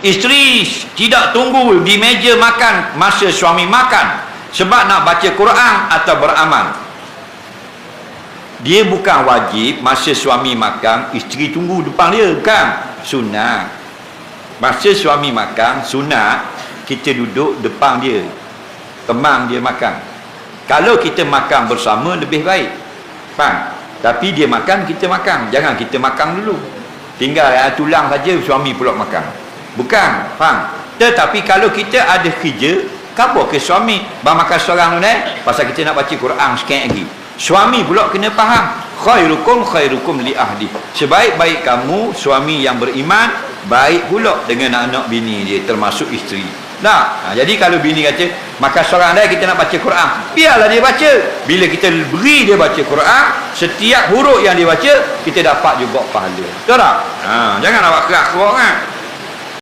isteri tidak tunggu di meja makan masa suami makan sebab nak baca Quran atau beramal. Dia bukan wajib masa suami makan isteri tunggu depan dia bukan. Sunat. Masa suami makan sunat kita duduk depan dia temang dia makan. Kalau kita makan bersama lebih baik. Faham? Tapi dia makan kita makan. Jangan kita makan dulu. Tinggal tulang saja suami pula makan bukan faham? Tetapi kalau kita ada kerja kabur ke suami. Bang makan seorang tu eh? Pasal kita nak baca Quran sikit lagi. Suami pula kena faham. Khairukum khairukum li ahli. Sebaik-baik kamu suami yang beriman baik pula dengan anak bini dia termasuk isteri. Nah ha, jadi kalau bini kata makan seorang dah kita nak baca Quran. Biarlah dia baca. Bila kita beri dia baca Quran setiap huruf yang dia baca kita dapat juga pahala. Betul tak? Ha, jangan awak kerak-kerak kan